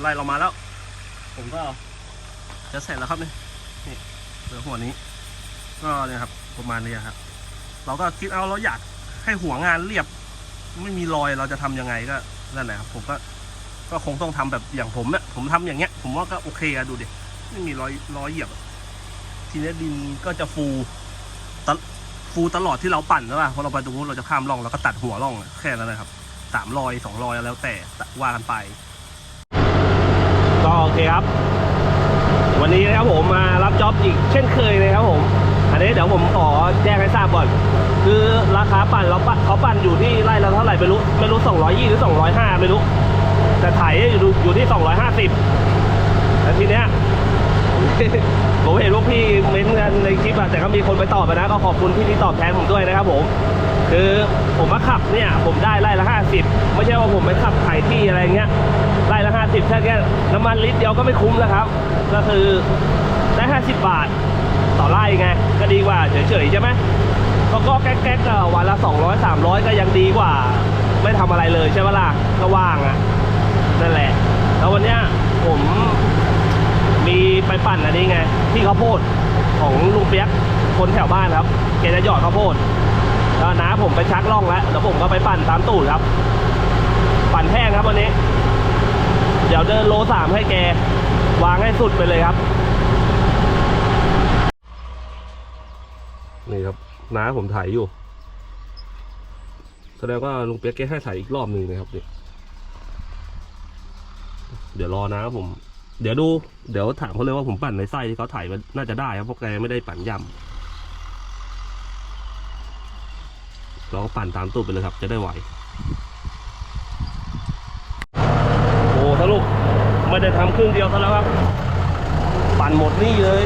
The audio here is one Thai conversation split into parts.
ไล่เรามาแล้ว ผมก็จะเสร็จแล้วครับนี่นี่เหลือหัวนี้ ก็เนี่ยครับประมาณนี้ครับ เราก็คิดเอาเราอยากให้หัวงานเรียบ ไม่มีรอยเราจะทำยังไงก็นั่นแหละครับ ผมก็ก็คงต้องทำแบบอย่างผมเนี่ยผมทำอย่างเงี้ย ผมว่าก็โอเคอะดูดิไม่มีรอยรอยเหยียบ ทีนี้ดินก็จะฟูตฟูตลอดที่เราปั่นใช่ป่ะพอเราไปตรงนู้นเราจะข้ามร่องเราก็ตัดหัวร่องแค่นั้นนะครับสามรอยสองรอยแล้วแต่ว่ากันไป โอเคครับ วันนี้นะครับผมมารับจ็อบอีกเช่นเคยเลยครับผม อันนี้เดี๋ยวผมขอแจ้งให้ทราบก่อน คือราคาปั่นเราปั่นเขาปั่นอยู่ที่ไร่ละเท่าไหร่ไม่รู้ไม่รู้ 220 หรือ 205 ไม่รู้ แต่ไถอยู่อยู่ที่ 250แล้วทีเนี้ยผมเห็นพวกพี่เม้นต์กันในคลิปอะแต่ก็มีคนไปตอบนะก็ขอบคุณที่ที่ตอบแทนผมด้วยนะครับผมคือผมมาขับเนี่ย ผมได้ไร่ละ50ไม่ใช่ว่าผมไปขับไถที่อะไรเงี้ย ไร่ละ50แค่แค่น้ำมันลิตรเดียวก็ไม่คุ้มแล้วครับ ก็คือได้50บาทต่อไร่ไง ก็ดีกว่าเฉยๆใช่ไหมก็ก็แก๊กๆก็วันละ200 300ก็ยังดีกว่า ไม่ทำอะไรเลยใช่ไหมล่ะก็ว่างอะนั่นแหละ แล้ววันเนี้ยผมมีไปปั่นอันนี้ไง ที่ข้าวโพดของลุงเปียกคนแถวบ้านครับแกจะหยอดข้าวโพดแล้วน้าผมไปชักล่องแล้วแล้วผมก็ไปปั่นตามตูดครับ ปั่นแห้งครับวันนี้ ดี๋ยวเดินโลสามให้แก วางให้สุดไปเลยครับ นี่ครับน้าผมถ่ายอยู่ แสดงว่าลุงเปียกแกให้ถ่ายอีกรอบหนึ่งนะครับเนี่เดี๋ยวรอนะผม เดี๋ยวดู เดี๋ยวถามเขาเลยว่าผมปั่นในไส้ที่เขาถ่ายมันน่าจะได้ครับเพราะแกไม่ได้ปั่นย่ำเราก็ปั่นตามตู้ไปเลยครับ จะได้ไหว ลูก ไม่ได้ทำครึ่งเดียวซะแล้วครับ ปั่นหมดนี่เลย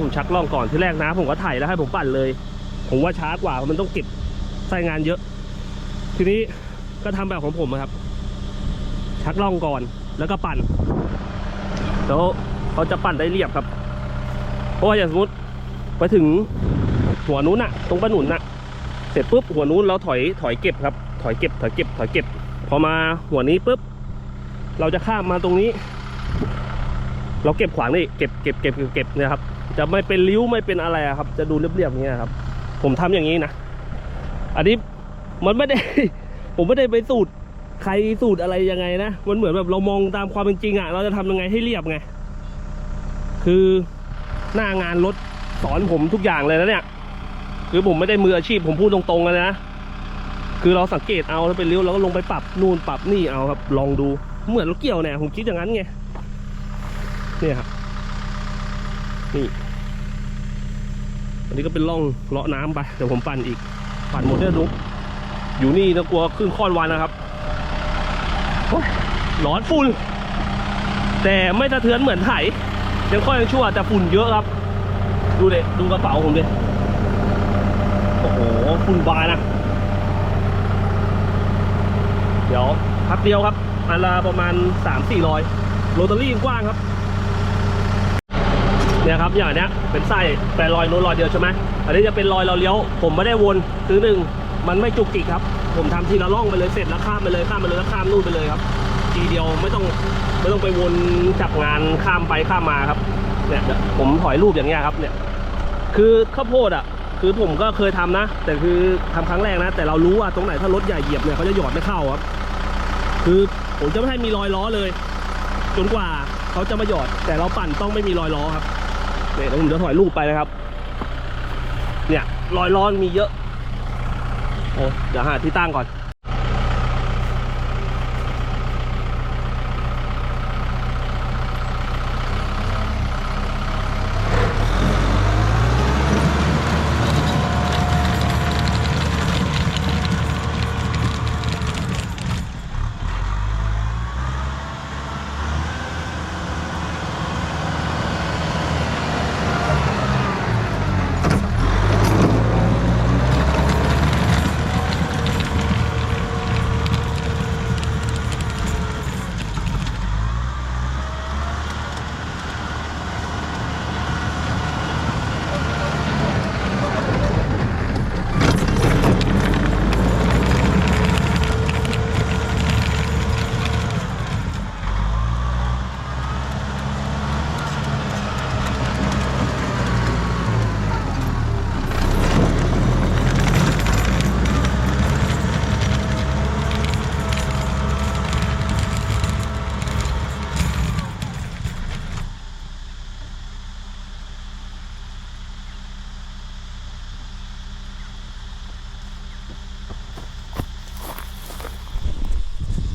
ผมชักล่องก่อนที่แรกน้าผมก็ถ่ายแล้วให้ผมปั่นเลย ผมว่าช้ากว่าเพราะมันต้องเก็บใส่งานเยอะ ทีนี้ก็ทำแบบของผมครับ ชักล่องก่อนแล้วก็ปั่นแล้วเขาจะปั่นได้เรียบครับเพราะว่าอย่างสมมติไปถึงหัวนู้นอะตรงป้าหนุนอะเสร็จปุ๊บหัวนู้นเราถอยถอยเก็บครับ ถอยเก็บ ถอยเก็บ ถอยเก็บ พอมาหัวนี้ปุ๊บเราจะข้ามมาตรงนี้ เราเก็บขวางนี่เก็บเก็บเก็บเก็บเก็บเนี่ยครับ จะไม่เป็นริ้วไม่เป็นอะไรครับ จะดูเรียบๆอย่างเงี้ยครับ ผมทำอย่างนี้นะอันนี้มันไม่ได้ ผมไม่ได้ไปสูตรใครสูตรอะไรยังไงนะมันเหมือนแบบเรามองตามความเป็นจริงอะเราจะทำยังไงให้เรียบไง คือหน้างานรถสอนผมทุกอย่างเลยนะเนี่ย คือผมไม่ได้มืออาชีพผมพูดตรงๆเลยนะคือเราสังเกตเอาแล้วเป็นริ้วเราก็ลงไปปรับนู่นปรับนี่เอาครับ ลองดูเหมือนรถเกี่ยวเนี่ยผมคิดอย่างนั้นไงเนี่ยครับ นี่อันนี้ก็เป็นร่องเลาะน้ำไปเดี๋ยวผมปั่นอีก ปั่นหมดเนี่ยดูอยู่นี่นะกลัวครึ่งค่อนวันนะครับร้อนฝุ่นแต่ไม่สะเทือนเหมือนไถยังค่อยยังชั่วแต่ฝุ่นเยอะครับ ดูเด็ดูกระเป๋าผมดิโอ้โหฝุ่นบานนะ เดี๋ยวพักเดียวครับอันละประมาณ3-4ร้อยโรตารี่กว้างครับ เนี่ยครับอย่างเนี้ยเป็นไส้แปรรอยโน้นรอยเดียวใช่ไหมอันนี้จะเป็นรอยเราเลี้ยว ผมไม่ได้วนคือหนึ่งมันไม่จุกจิกครับ ผมทำทีละร่องไปเลยเสร็จแล้วข้ามไปเลยข้ามไปเลยแล้วข้ามนู่นไปเลยครับ ทีเดียวไม่ต้องไม่ต้องไปวนจับงานข้ามไปข้ามมาครับเนี่ยผมถอยรูปอย่างเงี้ยครับเนี่ย คือข้าวโพดอะ คือผมก็เคยทำนะ แต่คือทำครั้งแรกนะ แต่เรารู้ว่าตรงไหนถ้ารถใหญ่เหยียบเนี่ยเขาจะหยอดไม่เข้าครับ คือผมจะไม่ให้มีรอยล้อเลย จนกว่าเขาจะมาหยอด แต่เราปั่นต้องไม่มีรอยล้อครับ เนี่ยเดี๋ยวผมจะถอยรูปไปนะครับ เนี่ยรอยร้อนมีเยอะโอ้เดี๋ยวหาที่ตั้งก่อน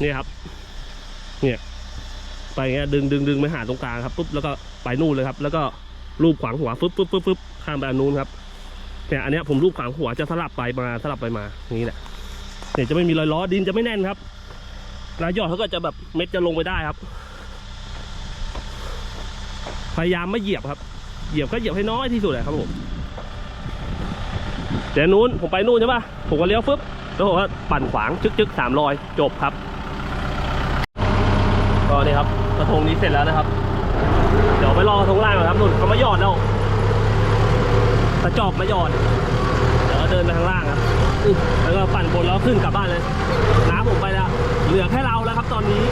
นี่ครับ เนี่ยไปอย่างเงี้ยดึงดึงดึงไปหาตรงกลางครับปุ๊บแล้วก็ไปนู่นเลยครับ แล้วก็รูปขวางหัวฟึบฟึบฟึบฟึบข้ามไปอันนู้นครับเนี่ยอันเนี้ยผมรูปขวางหัวจะสลับไปมาสลับไปมาอย่างนี้แหละเนี่ยจะไม่มีรอยล้อดินจะไม่แน่นครับรายยอดเขาก็จะแบบเม็ดจะลงไปได้ครับ พยายามไม่เหยียบครับ เหยียบก็เหยียบให้น้อยที่สุดเลยครับผมแต่นู้นผมไปนู่นใช่ปะผมก็เลี้ยวฟึบแล้วผมก็ปั่นขวางจึ๊กจึ๊กสามรอยจบครับ ก็นี่ครับกระทงนี้เสร็จแล้วนะครับ เดี๋ยวไปรอกระทงล่างก่อนครับนุ่นเขามาหยอดแล้วกระจอบมาหยอด เดี๋ยวก็เดินไปทางล่างครับแล้วก็ปั่นบนแล้วขึ้นกลับบ้านเลยน้ำผมไปแล้วเหลือแค่เราแล้วครับ ตอนนี้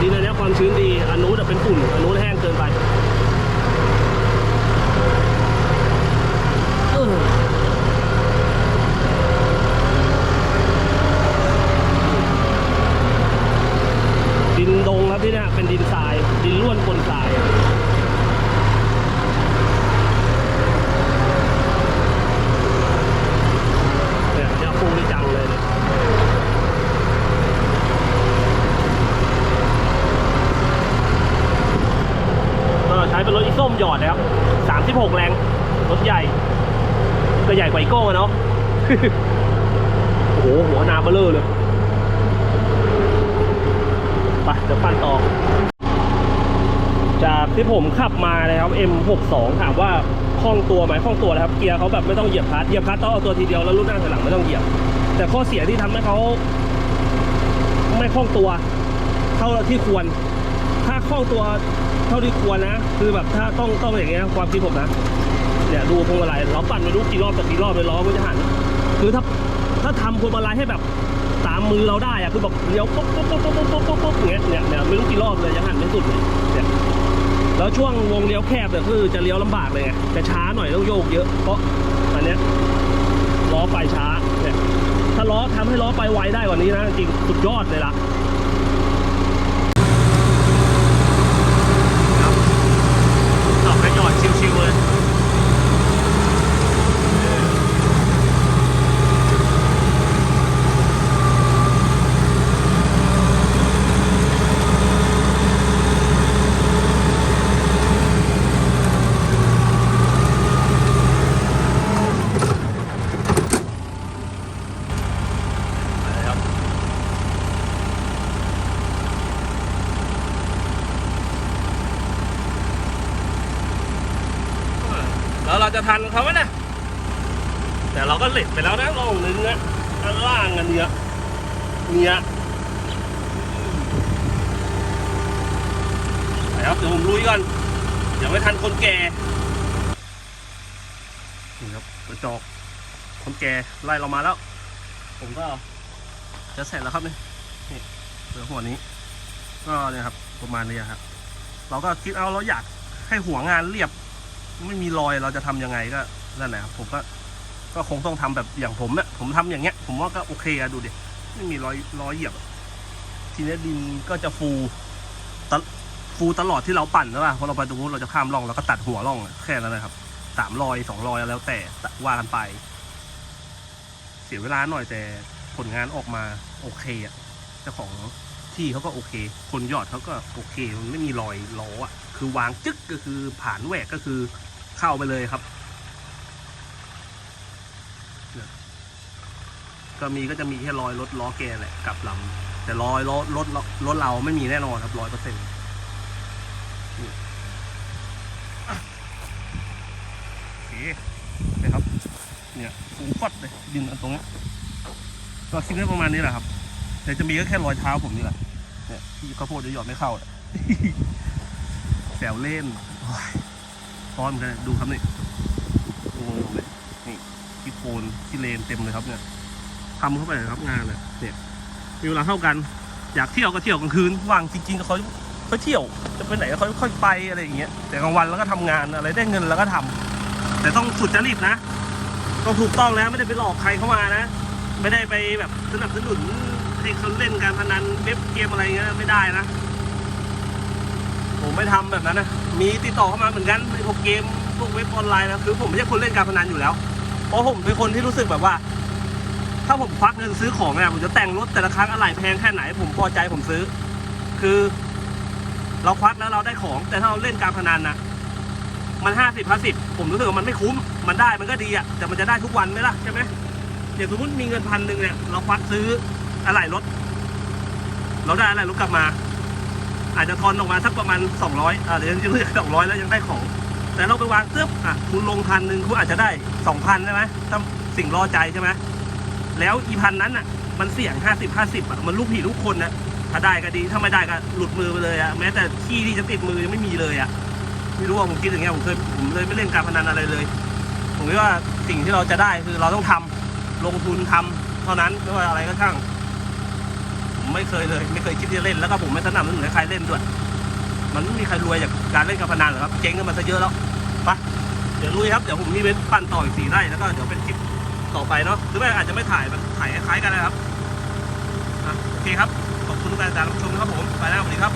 ดีในนี้ความชื้นดีอันนู้นอะเป็นฝุ่นอันนู้นแห้งเกินไปเออ ดินดงครับที่เนี่ยเป็นดินทราย ดินล้วนบนทรายเนี่ยยาปูนี่จังเลยเนี่ยก็ใช้เป็นรถอีส้มหยอดนะครับ 36 แรง รถใหญ่ ก็ใหญ่กว่าอีโก้อะเนาะ โอ้โหหัวนาเบลเลอร์เลยไปเดี๋ยวปั่นต่อ จากที่ผมขับมานะครับ M62 ถามว่าคล่องตัวไหมคล่องตัวนะครับ เกียร์เขาแบบไม่ต้องเหยียบคลัตช์เหยียบคลัตช์ต้องเอาตัวทีเดียวแล้วรุ่นหน้าถอยหลังไม่ต้องเหยียบ แต่ข้อเสียที่ทำให้เขาไม่คล่องตัว เท่าที่ควร ถ้าคล่องตัวเท่าที่ควรนะ คือแบบถ้าต้องต้องอย่างเงี้ยความคิดผมนะเนี่ยดูพวงมาลัยเราปั่นไม่รู้กี่รอบต่อกี่รอบเลยล้อมันจะหัน คือถ้าถ้าทำพวงมาลัยให้แบบตามมือเราได้อะคือแบบเลี้ยวปุ๊บปุ๊บปุ๊บปุ๊บปุ๊บปุ๊บปุ๊บอย่างเงี้ยเนี่ยเนี่ยไม่รู้กี่รอบเลยยังหันไม่สุดเลยเนี่ยแล้วช่วงวงเลี้ยวแคบเนี่ยคือจะเลี้ยวลำบากเลยไงจะช้าหน่อยต้องโยกเยอะ เพราะอันเนี้ยล้อไปช้าเนี่ยถ้าล้อทำให้ล้อไปไวได้กว่านี้นะจริงสุดยอดเลยล่ะ ตอบให้จอดชิวๆเลย ไปเลยครับ แล้วเราจะทันเขาไหมนะแต่เราก็เหล็กไปแล้วนะลองนึงนะด้านล่างกันเนี่ยเนี่ยไปครับเดี๋ยวผมลุยก่อนเดี๋ยวไม่ทันคนแก่นี่ครับกระจอก คนแก่ไล่เรามาแล้ว ผมก็จะเสร็จแล้วครับนี่นี่เหลือหัวนี้ ก็เนี่ยครับประมาณนี้ครับ เราก็คิดเอาเราอยากให้หัวงานเรียบ ไม่มีรอยเราจะทำยังไงก็นั่นแหละครับผมก็ก็คงต้องทำแบบอย่างผมเนี่ยผมทำอย่างเงี้ย ผมว่าก็โอเคอะดูดิไม่มีรอยรอยเหยียบ ทีนี้ดินก็จะฟูตฟูตลอดที่เราปั่นใช่ป่ะพอเราไปตรงนู้นเราจะข้ามร่องเราก็ตัดหัวร่องแค่นั้นนะครับสามรอยสองรอยแล้วแต่ว่ากันไป สียเวลาหน่อยแต่ผลงานออกมาโอเคอะเจ้าของที่เขาก็โอเค คนยอดเขาก็โอเค มันไม่มีรอยล้ออะ คือวางจึ๊กก็คือผ่านแหวกก็คือเข้าไปเลยครับ ก็มีก็จะมีแค่รอยรถล้อแกแหละกลับลำแต่รอยรถรถรถเราไม่มีแน่นอนครับร้อยเปอร์เซ็นต์โอเคนะครับ เนี่ยฟูฟัดเลยดินอันตรงนี้ก็คิดได้ประมาณนี้แหละครับแต่จะมีก็แค่รอยเท้าผมนี่แหละเนี่ยที่ข้าวโพดจะหยอดไม่เข้าแซวเล่นพร้อมกันดูครับนี่ดูมือผมเลยนี่ที่โคนที่เลนเต็มเลยครับเนี่ยทำเข้าไปเลยครับงานเลยเนี่ยมีเวลาเท่ากัน อยากเที่ยวก็เที่ยวกลางคืนว่างจริงๆก็เขาเขาเที่ยวจะไปไหนก็ค่อยไปอะไรอย่างเงี้ยแต่กลางวันแล้วก็ทำงานอะไรได้เงินแล้วก็ทำแต่ต้องสุดจริตนะ ต้องถูกต้องแล้วไม่ได้ไปหลอกใครเข้ามานะ ไม่ได้ไปแบบสนับสนุนให้เขาเล่นการพนันเว็บเกมอะไรเงี้ยไม่ได้นะ ผมไม่ทำแบบนั้นนะมีติดต่อเข้ามาเหมือนกันในพวกเกมพวกเว็บออนไลน์นะคือผมไม่ใช่คนเล่นการพนันอยู่แล้ว เพราะผมเป็นคนที่รู้สึกแบบว่า ถ้าผมควักเงินซื้อของเนี่ยผมจะแต่งรถแต่ละครั้งอะไรแพงแค่ไหน ผมพอใจผมซื้อ คือ เราควักแล้วเราได้ของ แต่ถ้าเราเล่นการพนันนะ มันห้าสิบห้าสิบผมรู้สึกว่ามันไม่คุ้ม มันได้มันก็ดีอะแต่มันจะได้ทุกวันไหมล่ะใช่ไหมอย่างสมมติมีเงินพันหนึ่งเนี่ย เราควักซื้ออะไรรถ เราได้อะไรรถกลับมา อาจจะทอนออกมาสักประมาณสองร้อยอ่าเดี๋ยวยังเหลือสองร้อยแล้วยังได้ของ แต่เราไปวางเตึ๊บอะคุณลงพันหนึ่งคุณอาจจะได้สองพันใช่ไหมถ้าสิ่งรอใจใช่ไหมแล้วอีพันนั้นอะ มันเสี่ยงห้าสิบห้าสิบอะ มันลูกผีลูกคนนะถ้าได้ก็ดี ถ้าไม่ได้ก็หลุดมือไปเลยอะ แม้แต่ที่ที่จะติดมือยังไม่มีเลยอะ ไม่รู้ว่าผมคิดอย่างเงี้ยผมเคยผมเลยไม่เล่นการพนันอะไรเลย ผมคิดว่าสิ่งที่เราจะได้คือเราต้องทำลงทุนทำเท่านั้นไม่ว่าอะไรก็ช่างผมไม่เคยเลย ไม่เคยคิดจะเล่นแล้วก็ผมไม่สนับสนุนให้ใครเล่นด้วยมันไม่มีใครรวยจากการเล่นการพนันหรอกครับเจ๊งกันมาซะเยอะแล้วไปเดี๋ยวลุยครับเดี๋ยวผมมีเว้นปั่นต่ออีกสี่ไร่แล้วก็เดี๋ยวเป็นคลิปต่อไปเนาะหรือไม่อาจจะไม่ถ่ายมันถ่ายคล้ายกันนะครับโอเคครับขอบคุณทุกการติดตามรับชมนะครับผมไปแล้วสวัสดีครับ